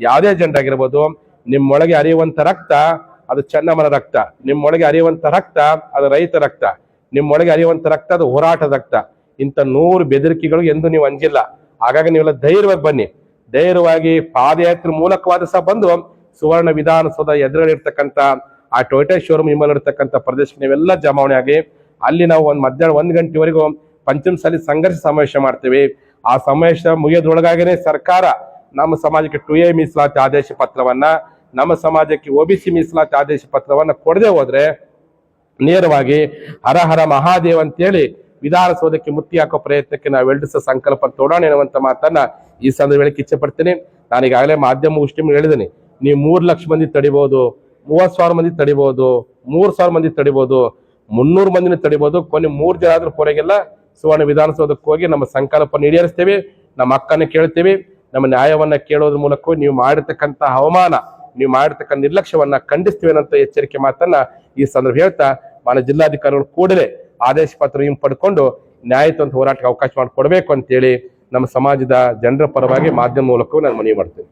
ಯಾವುದೇ ಜನರ ಆಗಿರ್ಬೋದು, ನಿಮ್ಮೊಳಗೆ ಅರಿಯುವಂಥ ರಕ್ತ, ಅದು ಚೆನ್ನಮ್ಮನ ರಕ್ತ. ನಿಮ್ಮೊಳಗೆ ಅರಿಯುವಂಥ ರಕ್ತ, ಅದು ರೈತ ರಕ್ತ. ನಿಮ್ಮೊಳಗೆ ಅರಿಯುವಂಥ ರಕ್ತ, ಅದು ಹೋರಾಟದ ರಕ್ತ. ಇಂಥ ನೂರು ಬೆದರಿಕೆಗಳು ಎಂದು ನೀವು ಅಂಜಿಲ್ಲ. ಹಾಗಾಗಿ ನೀವೆಲ್ಲ ಧೈರ್ಯವಾಗಿ ಬನ್ನಿ. ಧೈರ್ಯವಾಗಿ ಪಾದಯಾತ್ರೆ ಮೂಲಕವಾದ ಸಹ ಬಂದು ಸುವರ್ಣ ವಿಧಾನಸೌಧ ಎದುರಲ್ಲಿರ್ತಕ್ಕಂಥ, ಆ ಟೊಯೋಟಾ ಶೋರೂಮ್ ಇರ್ತಕ್ಕಂಥ ಪ್ರದೇಶಕ್ಕೆ ನೀವೆಲ್ಲ ಜಮಾವಣೆ ಆಗಿ, ಅಲ್ಲಿ ನಾವು ಒಂದು ಮಧ್ಯಾಹ್ನ ಒಂದು ಗಂಟೆವರೆಗೂ ಪಂಚಮಸಾಲಿ ಸಂಘರ್ಷ ಸಮಾವೇಶ ಮಾಡ್ತೀವಿ. ಆ ಸಮಾವೇಶ ಮುಗಿಯೋದ್ರೊಳಗಾಗೇನೆ ಸರ್ಕಾರ ನಮ್ಮ ಸಮಾಜಕ್ಕೆ ಟು ಎ ಮೀಸಲಾತಿ ಆದೇಶ ಪತ್ರವನ್ನ, ನಮ್ಮ ಸಮಾಜಕ್ಕೆ ಒ ಬಿ ಸಿ ಮೀಸಲಾತಿ ಆದೇಶ ಪತ್ರವನ್ನ ಕೊಡದೆ ಹೋದ್ರೆ ನೇರವಾಗಿ ಹರ ಹರ ಮಹಾದೇವ್ ಅಂತೇಳಿ ವಿಧಾನಸೌಧಕ್ಕೆ ಮುತ್ತಿ ಹಾಕೋ ಪ್ರಯತ್ನಕ್ಕೆ ನಾವು ಸಹ ಸಂಕಲ್ಪ ತೋಡೋಣ ಎನ್ನುವಂತ ಮಾತನ್ನ ಈ ಸಂದರ್ಭದಲ್ಲಿ ಇಚ್ಛೆ ಪಡ್ತೀನಿ ನಾನು ಈಗಾಗಲೇ ಮಾಧ್ಯಮ ಉಷ್ಟಿಮ್ ಹೇಳಿದ್ದೀನಿ ನೀವು ಮೂರು ಲಕ್ಷ ಮಂದಿ ತಡಿಬಹುದು ಮೂವತ್ ಸಾವಿರ ಮಂದಿ ತಡಿಬಹುದು ಮೂರ್ ಸಾವಿರ ಮಂದಿ ತಡಿಬಹುದು ಮುನ್ನೂರು ಮಂದಿನ ತಡಿಬಹುದು ಕೊನೆ ಮೂರು ಜನ ಆದ್ರೂ ಹೊರಗೆಲ್ಲ ಸುವರ್ಣ ವಿಧಾನಸೌಧಕ್ಕೆ ಹೋಗಿ ನಮ್ಮ ಸಂಕಲ್ಪ ಈಡೇರಿಸ್ತೇವೆ ನಮ್ಮ ಅಕ್ಕನ ಕೇಳ್ತೇವೆ. ನಮ್ಮ ನ್ಯಾಯವನ್ನ ಕೇಳೋದ್ರ ಮೂಲಕ ನೀವು ಮಾಡಿರ್ತಕ್ಕಂಥ ಅವಮಾನ, ನೀವು ಮಾಡಿರ್ತಕ್ಕಂಥ ನಿರ್ಲಕ್ಷ್ಯವನ್ನ ಖಂಡಿಸ್ತೀವಿ ಅನ್ನೋ ಎಚ್ಚರಿಕೆ ಮಾತನ್ನ ಈ ಸಂದರ್ಭ ಹೇಳ್ತಾ, ಮಾನ್ಯ ಜಿಲ್ಲಾಧಿಕಾರಿಗಳು ಕೂಡಲೇ ಆದೇಶ ಪತ್ರ ಹಿಂಗ್ ಪಡ್ಕೊಂಡು ನ್ಯಾಯಯುತ ಹೋರಾಟಕ್ಕೆ ಅವಕಾಶ ಮಾಡಿಕೊಡ್ಬೇಕು ಅಂತೇಳಿ ನಮ್ಮ ಸಮಾಜದ ಜನರ ಪರವಾಗಿ ಮಾಧ್ಯಮ ಮೂಲಕವೂ ನಾನು ಮನವಿ ಮಾಡ್ತೇನೆ.